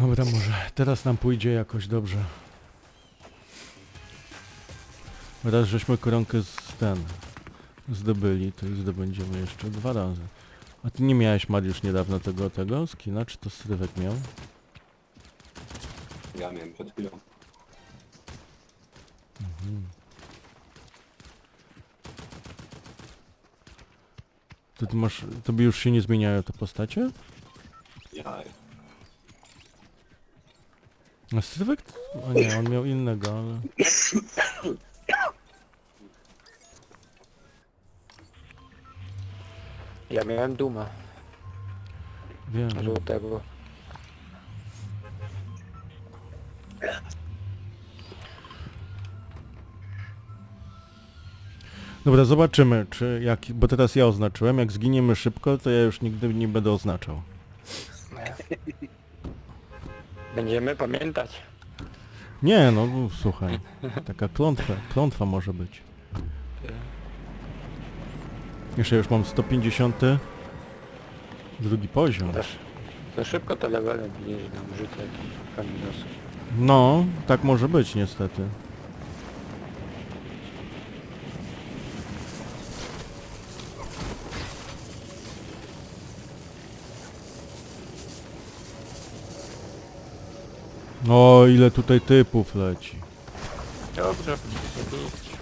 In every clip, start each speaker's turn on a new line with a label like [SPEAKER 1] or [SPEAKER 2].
[SPEAKER 1] Dobra, może teraz nam pójdzie jakoś dobrze. Raz żeśmy koronkę z ten zdobyli, to i zdobędziemy jeszcze dwa razy. A ty nie miałeś Mariusz niedawno tego, tego skina, czy to Strywek miał?
[SPEAKER 2] Ja miałem przed chwilą.
[SPEAKER 1] To ty masz, tobie już się nie zmieniają te postacie?
[SPEAKER 2] Ja.
[SPEAKER 1] A Strywek? O nie, on miał innego, ale...
[SPEAKER 3] Ja miałem Duma
[SPEAKER 1] Wiem, wiem.
[SPEAKER 3] żółtego.
[SPEAKER 1] Dobra, zobaczymy, czy jak, bo teraz ja oznaczyłem, jak zginiemy szybko, to ja już nigdy nie będę oznaczał.
[SPEAKER 3] Będziemy pamiętać.
[SPEAKER 1] Nie, no słuchaj, taka klątwa, klątwa może być. Jeszcze już mam 150 drugi poziom.
[SPEAKER 3] Też za szybko te levele widzisz nam jakiś kaminosów.
[SPEAKER 1] No, tak może być niestety. O, ile tutaj typów leci.
[SPEAKER 3] Iść.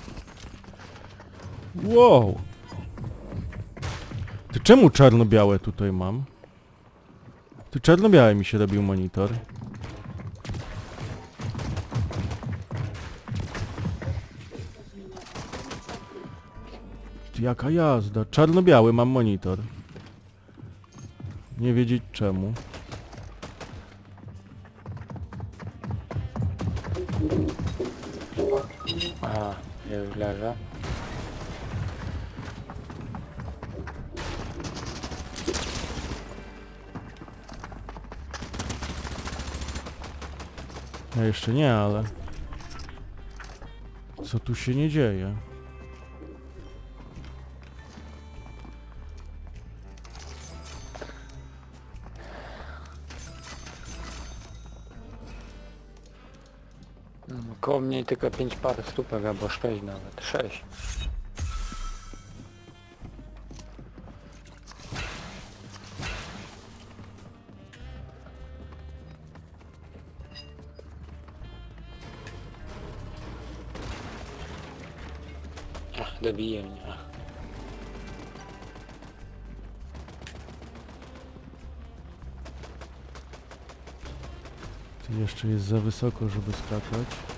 [SPEAKER 1] Wow! Ty czemu czarno-białe tutaj mam? Ty czarno-białe mi się robił monitor. Ty jaka jazda? Czarno-biały mam monitor. Nie wiedzieć czemu. Jeszcze nie, ale... Co tu się nie dzieje?
[SPEAKER 3] Koło mnie tylko 5 par stópek albo 6 nawet. 6. dobije mnie.
[SPEAKER 1] Tu jeszcze jest za wysoko, żeby skakać.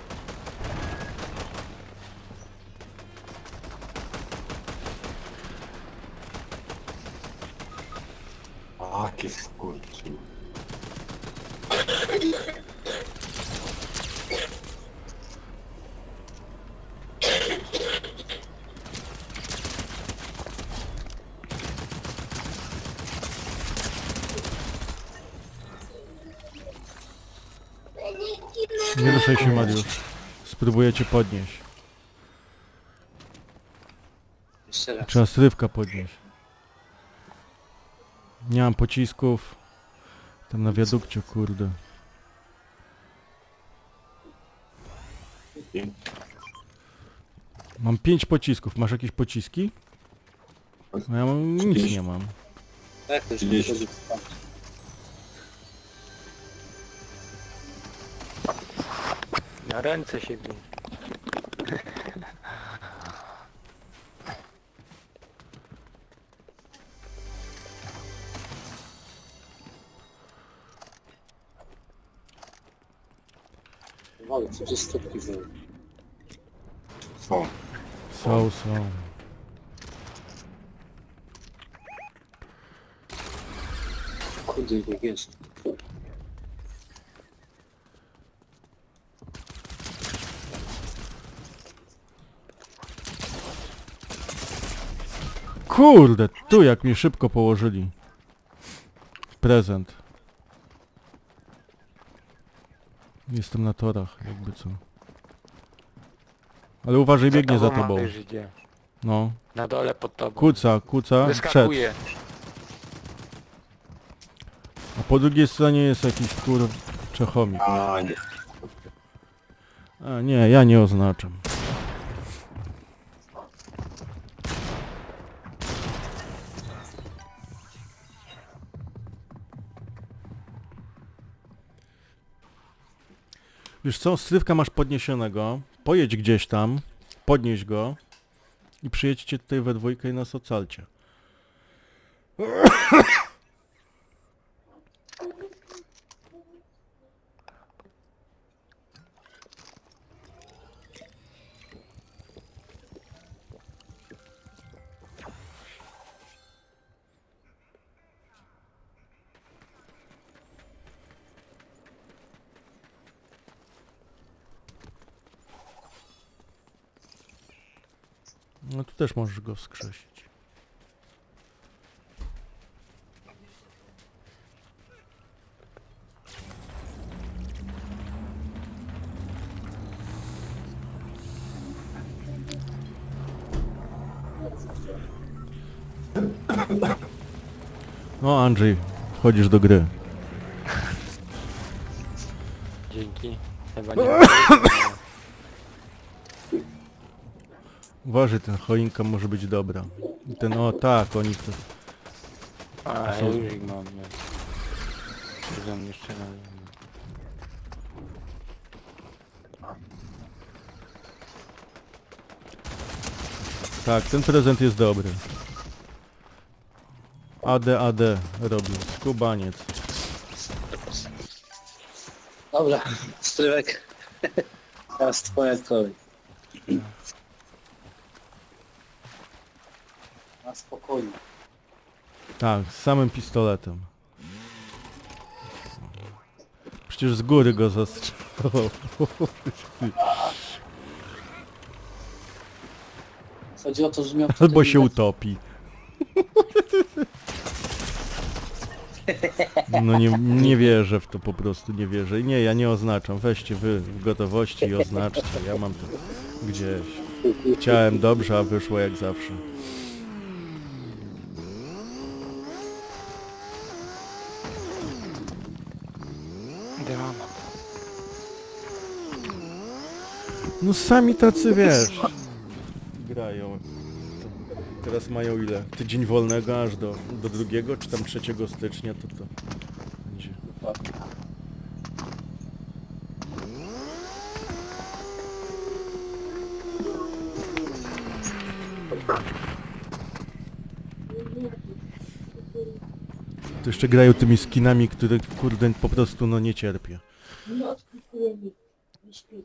[SPEAKER 1] Nie ruszaj się, Mariusz. Spróbuję cię podnieść.
[SPEAKER 3] Jeszcze raz.
[SPEAKER 1] Trzeba strywka podnieść. Nie mam pocisków. Tam na wiadukcie, kurde. Mam pięć pocisków. Masz jakieś pociski? No ja mam, nic nie mam.
[SPEAKER 4] Tak, to już
[SPEAKER 2] 30.
[SPEAKER 4] chodzi.
[SPEAKER 3] Na ręce się
[SPEAKER 4] stopki są.
[SPEAKER 2] Są.
[SPEAKER 1] Są, są.
[SPEAKER 4] Kurde, jak jest.
[SPEAKER 1] Kurde, tu jak mnie szybko położyli. Prezent. Jestem na torach, jakby co. Ale uważaj, biegnie za tobą. No.
[SPEAKER 3] Na dole pod tobą.
[SPEAKER 1] Kuca, kuca, przed.
[SPEAKER 3] Wyskakuje.
[SPEAKER 1] A po drugiej stronie jest jakiś kur... Czechomik.
[SPEAKER 2] A, nie.
[SPEAKER 1] A nie, ja nie oznaczam. Wiesz co, strywka masz podniesionego, pojedź gdzieś tam, podnieś go i przyjedźcie tutaj we dwójkę i nas ocalcie. Też możesz go wskrzesić. No Andrzej, wchodzisz do gry.
[SPEAKER 3] Dzięki. Chyba nie
[SPEAKER 1] Uważaj, ten choinka może być dobra. I ten, o tak, oni to...
[SPEAKER 3] A, ja
[SPEAKER 1] są-
[SPEAKER 3] już ich mam, nie. Widzą jeszcze na
[SPEAKER 1] Tak, ten prezent jest dobry. AD, AD robił. Skubaniec.
[SPEAKER 4] Dobra, strywek. Teraz twoja kolej. Na spokojnie.
[SPEAKER 1] Tak, z samym pistoletem. Przecież z góry go zastrzelał.
[SPEAKER 4] Chodzi o to, że miał...
[SPEAKER 1] Albo się utopi. No nie, nie wierzę w to po prostu, nie wierzę. Nie, ja nie oznaczam. Weźcie wy w gotowości i oznaczcie. Ja mam to gdzieś. Chciałem dobrze, a wyszło jak zawsze. No sami tacy wiesz. Grają. To teraz mają ile? Tydzień wolnego aż do, do drugiego, czy tam 3 stycznia, to to będzie. To jeszcze grają tymi skinami, które kurde po prostu no nie cierpię.
[SPEAKER 5] Mi. Nie śpi.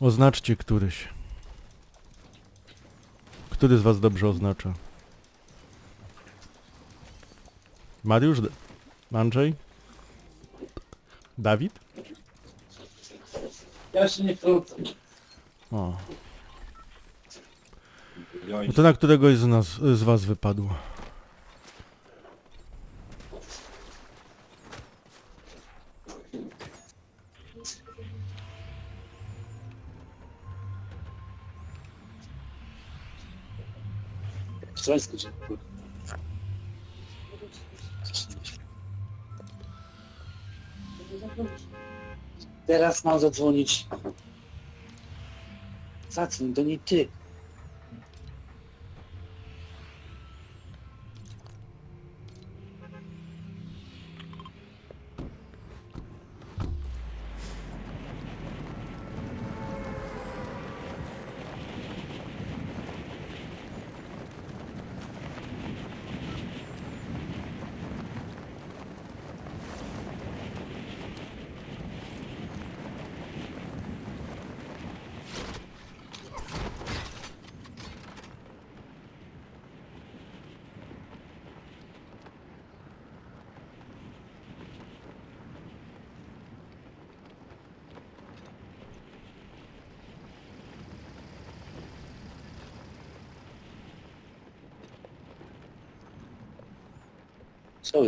[SPEAKER 1] Oznaczcie któryś. Który z was dobrze oznacza? Mariusz? Andrzej? Dawid?
[SPEAKER 4] Ja się nie wtrącę.
[SPEAKER 1] O. No to na któregoś z nas, z was wypadło.
[SPEAKER 4] Wstrząsnę się. Teraz mam zadzwonić. Zadzwoń do niej ty. Co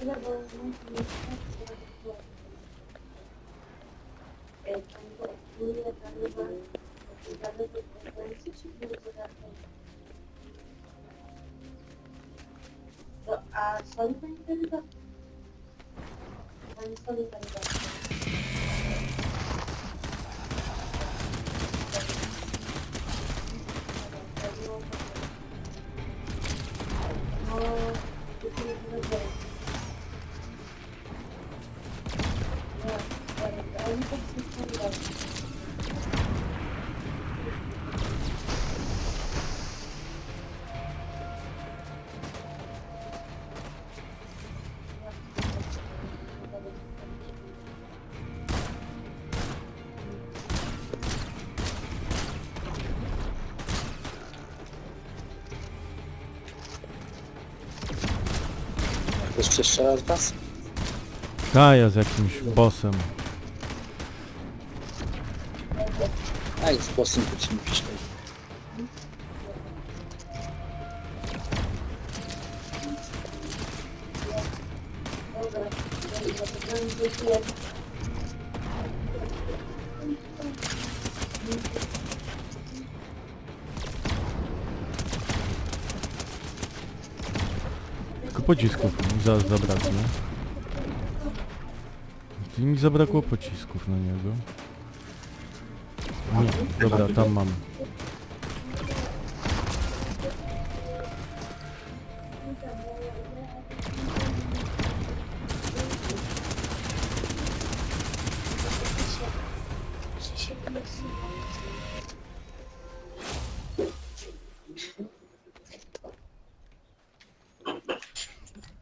[SPEAKER 5] A sólida inteligência. A sólida inteligência. Thank you.
[SPEAKER 4] Jeszcze raz was?
[SPEAKER 1] Kaja z jakimś bossem.
[SPEAKER 4] A jest posłem, to ci nie piszczę.
[SPEAKER 1] Tylko pocisków za, zabrakło. Tu mi zabrakło pocisków na niego. Nie, dobra, tam mam.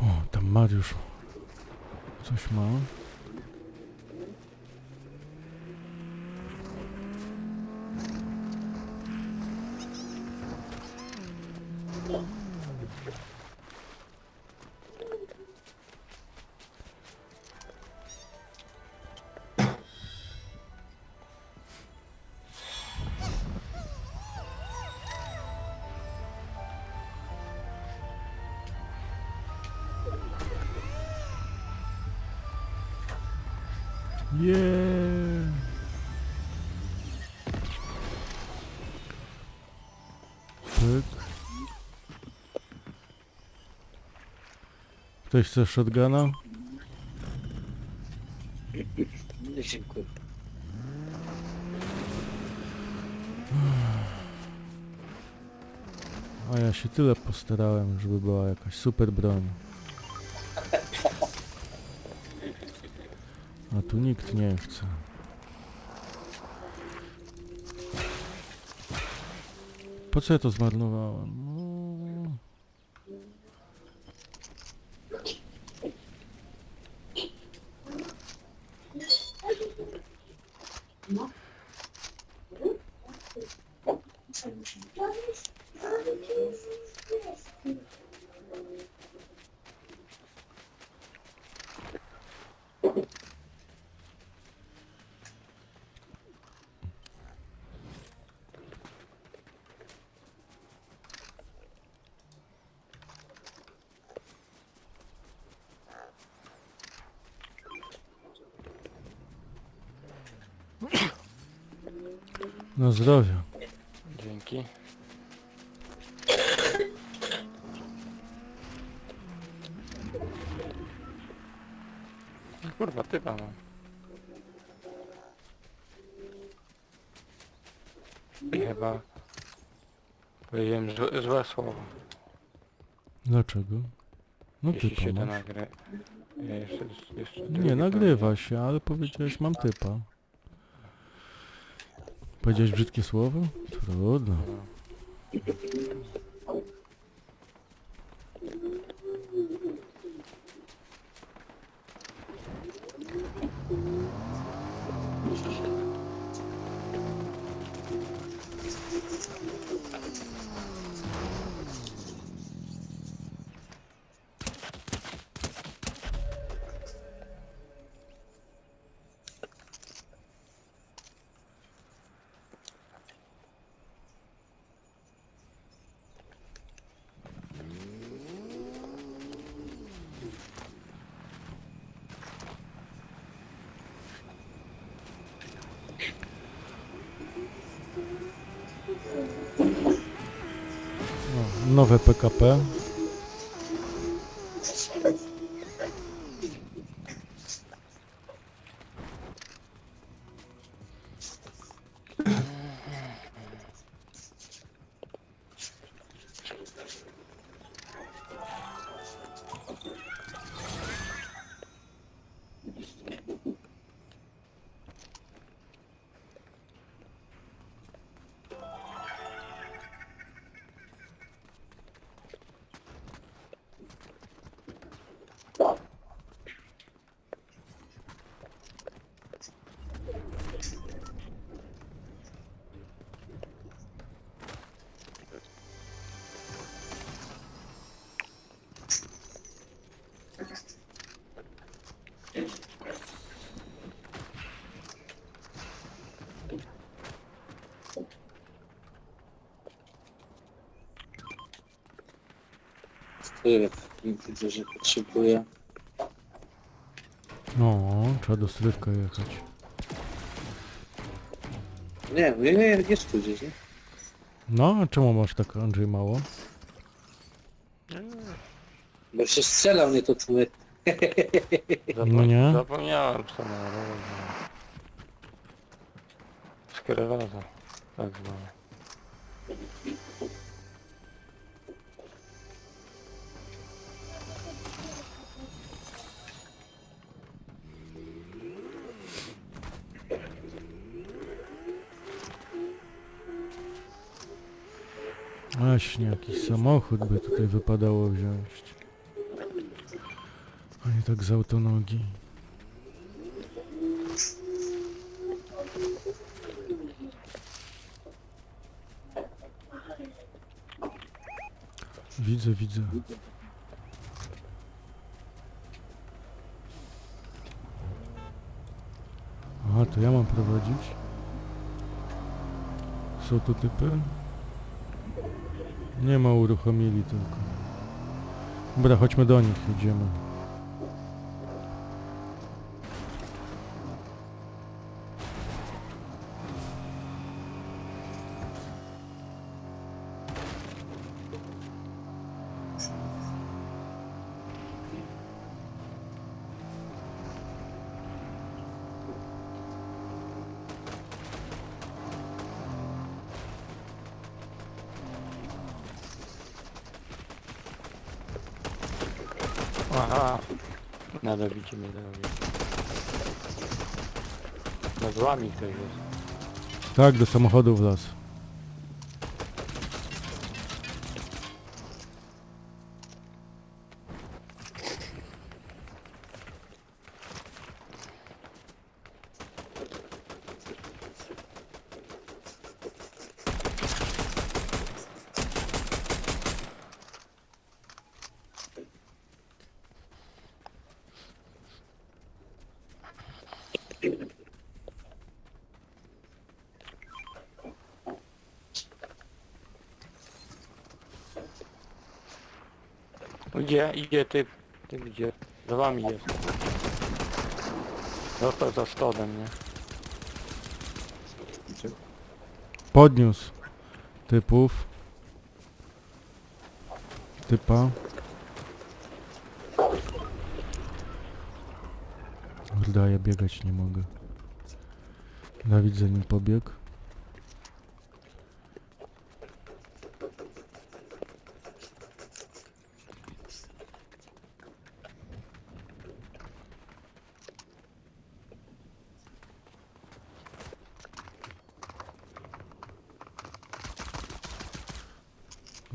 [SPEAKER 1] O, tam Mariusz coś ma. Yeah. Ktoś chce shotguna?
[SPEAKER 4] Nie dziękuję.
[SPEAKER 1] A ja się tyle postarałem, żeby była jakaś super broń. A tu nikt nie chce. Po co ja to zmarnowałem? No, Na zdrowie.
[SPEAKER 3] Dzięki. Kurwa, typa mam. Chyba powiedziałem złe, złe słowo.
[SPEAKER 1] Dlaczego? No
[SPEAKER 3] jeśli
[SPEAKER 1] typa
[SPEAKER 3] się to
[SPEAKER 1] masz.
[SPEAKER 3] nagry... Ja jeszcze, jeszcze
[SPEAKER 1] Nie, nagrywa się, ale powiedziałeś mam typa. Powiedziałeś brzydkie słowo? Trudno.
[SPEAKER 3] powiem.
[SPEAKER 1] Nowe PKP.
[SPEAKER 4] Tyle. Widzę, że potrzebuję.
[SPEAKER 1] No, trzeba do strywka jechać.
[SPEAKER 4] Nie, nie, nie, jest tu gdzieś, nie?
[SPEAKER 1] No, a czemu masz tak Andrzej mało?
[SPEAKER 4] Bo się strzelał mnie to tłumy.
[SPEAKER 1] No nie?
[SPEAKER 3] Zapomniałem co na Skierowaza, tak zwane.
[SPEAKER 1] Właśnie, jakiś samochód by tutaj wypadało wziąć. A nie tak z autonogi. Widzę, widzę. Aha, to ja mam prowadzić? Są tu typy? Nie ma uruchomili tylko. Dobra, chodźmy do nich, idziemy.
[SPEAKER 3] Aha, nadal widzimy drogi. Nad wami ktoś jest.
[SPEAKER 1] Tak, do samochodu w las.
[SPEAKER 3] Gdzie? Idzie typ. Ty gdzie? Za wami jest. Został za stodem, nie?
[SPEAKER 1] Podniósł typów. Typa. Kurde, ja biegać nie mogę. Dawid za nim pobiegł.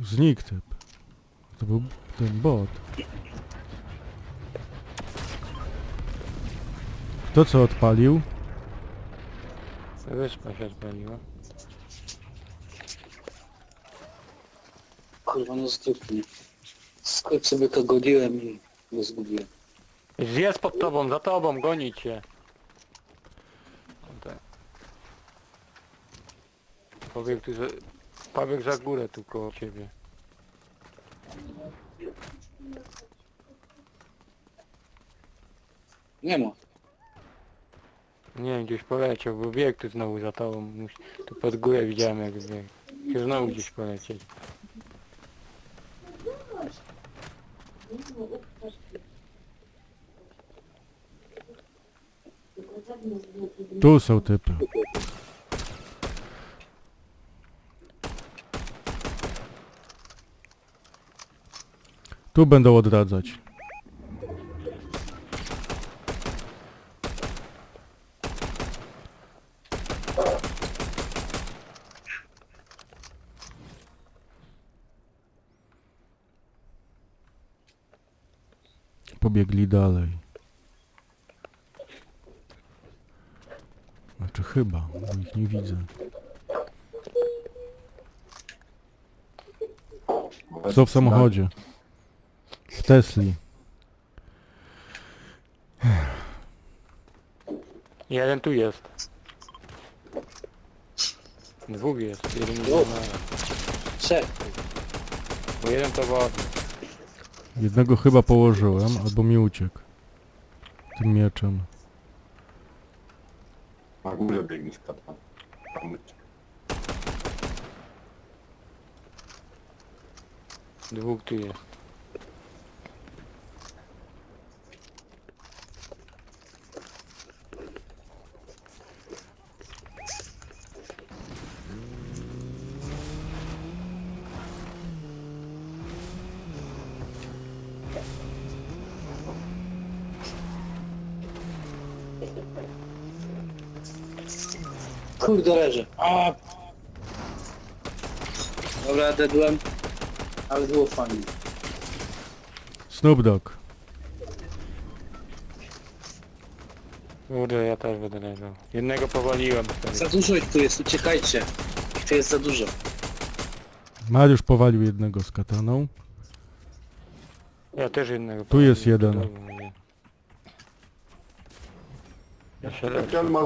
[SPEAKER 1] Znikł typ. To był ten bot. Kto co odpalił?
[SPEAKER 3] Wyspa się odpaliła.
[SPEAKER 4] Kurwa, no zgrupnie. Skąd sobie to goniłem i go zgubiłem.
[SPEAKER 3] Jest pod tobą, za tobą, goni cię. O tak. Pobiegł tu za... Pobiegł za górę tu koło ciebie.
[SPEAKER 4] Nie ma.
[SPEAKER 3] Nie wiem, gdzieś poleciał, bo biegł tu znowu za tobą. Musi- Tu pod górę widziałem jak biegł. Chciał znowu gdzieś polecieć.
[SPEAKER 1] Tu są typy. Tu będą odradzać. Pobiegli dalej. Znaczy chyba, bo ich nie widzę. Co w samochodzie? W Tesli.
[SPEAKER 3] Jeden tu jest. Dwóch jest, jeden jest
[SPEAKER 4] Dwóch.
[SPEAKER 3] na
[SPEAKER 4] Trzech.
[SPEAKER 3] Bo jeden to wodny.
[SPEAKER 1] Jednego chyba położyłem, albo mi uciekł. Tym mieczem.
[SPEAKER 2] Na górze biegnie z
[SPEAKER 3] Dwóch tu jest.
[SPEAKER 4] Kurde leży. A! Dobra, dedłem. Ale było fajnie.
[SPEAKER 1] Snoop Dogg.
[SPEAKER 3] Kurde, ja też będę leżał. Jednego powaliłem wtedy.
[SPEAKER 4] Za dużo ich tu jest, uciekajcie. Ich tu jest za dużo.
[SPEAKER 1] Mariusz powalił jednego z kataną.
[SPEAKER 3] Ja też jednego
[SPEAKER 1] Tu jest
[SPEAKER 3] powaliłem,
[SPEAKER 1] jeden.
[SPEAKER 3] to dobra, nie. Ja się leczę.
[SPEAKER 2] ma.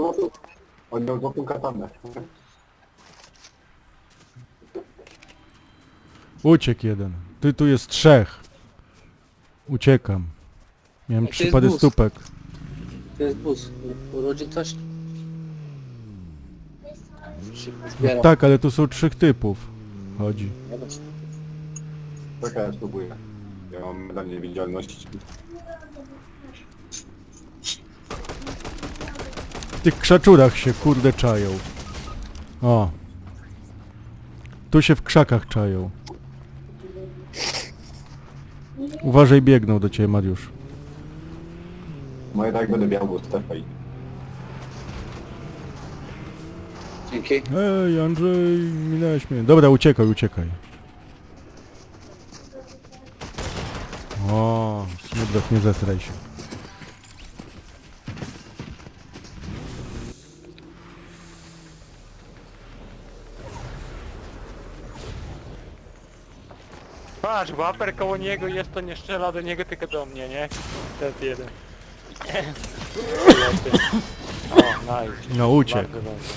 [SPEAKER 2] On miał złotą katanę.
[SPEAKER 1] Uciekł jeden. Ty tu jest trzech. Uciekam. Miałem
[SPEAKER 4] To jest
[SPEAKER 1] pary
[SPEAKER 4] bus.
[SPEAKER 1] stópek.
[SPEAKER 4] To jest bus. Urodzi ktoś? Się
[SPEAKER 1] No tak, ale tu są trzech typów. Chodzi.
[SPEAKER 2] Czekaj, ja spróbuję. Ja mam medal niewidzialności.
[SPEAKER 1] W tych krzaczurach się kurde czają. O. Tu się w krzakach czają. Uważaj, biegną do ciebie, Mariusz.
[SPEAKER 2] Moje tak będę biał, bo Stefaj.
[SPEAKER 4] Dzięki.
[SPEAKER 1] Ej, Andrzej, minęłeś mnie. Dobra, uciekaj, uciekaj. O, Dogg, nie zesraj się.
[SPEAKER 3] Patrz, waper koło niego jest, to nie strzela do niego, tylko do mnie, nie? To jest jeden. o, nice.
[SPEAKER 1] No, uciekł.
[SPEAKER 3] Bardzo dobrze.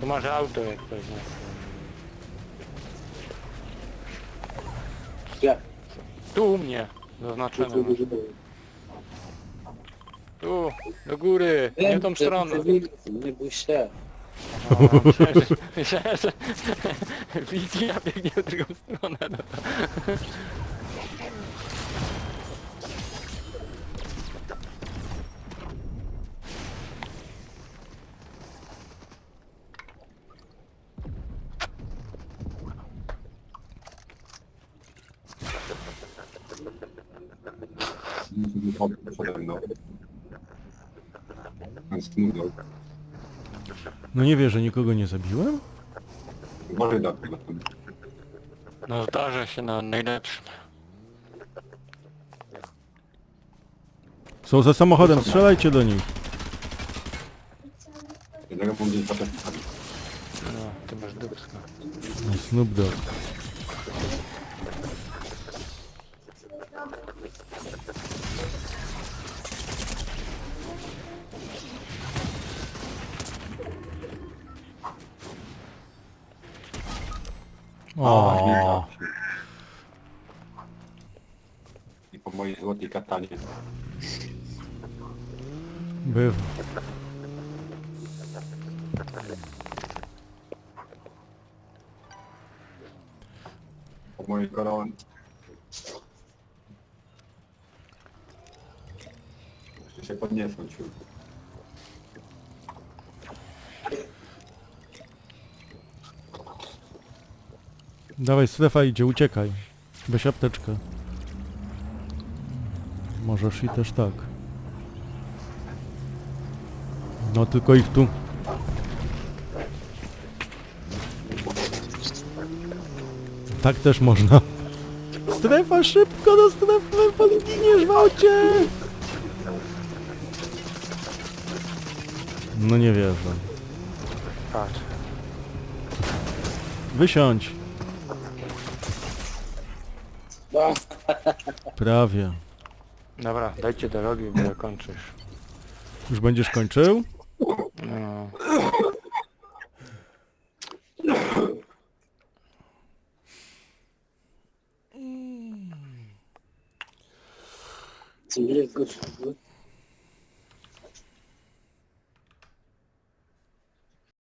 [SPEAKER 3] Tu masz auto jak coś, nie?
[SPEAKER 4] Ja.
[SPEAKER 3] Tu u mnie. Zaznaczone masz. Tu, do góry, nie tą stronę.
[SPEAKER 4] Nie bój się.
[SPEAKER 3] O, myślałem, że- myślałem, że wizja biegnie w drugą stronę. No to...
[SPEAKER 2] Hop, przede mną. Pan smutno.
[SPEAKER 1] No nie wierzę, nikogo nie zabiłem?
[SPEAKER 2] Może do tego.
[SPEAKER 3] No zdarza się na najlepszym.
[SPEAKER 1] Są za samochodem, strzelajcie do nich.
[SPEAKER 2] Jednego mam gdzieś patrzeć sami.
[SPEAKER 3] No, ty masz dupsko.
[SPEAKER 1] No, Snoop Dogg. O,
[SPEAKER 2] I po mojej złotej katanie.
[SPEAKER 1] bywa.
[SPEAKER 2] Po mojej koronie. Jeszcze się podniosą ciut.
[SPEAKER 1] Dawaj, strefa idzie, uciekaj. Weź apteczkę. Możesz i też tak. No tylko ich tu. Tak też można. Strefa, szybko do strefy, pan giniesz w aucie! No nie wierzę.
[SPEAKER 3] Patrz.
[SPEAKER 1] Wysiądź. Prawie.
[SPEAKER 3] Dobra, dajcie do rogi, bo kończysz.
[SPEAKER 1] Już będziesz kończył?
[SPEAKER 3] No.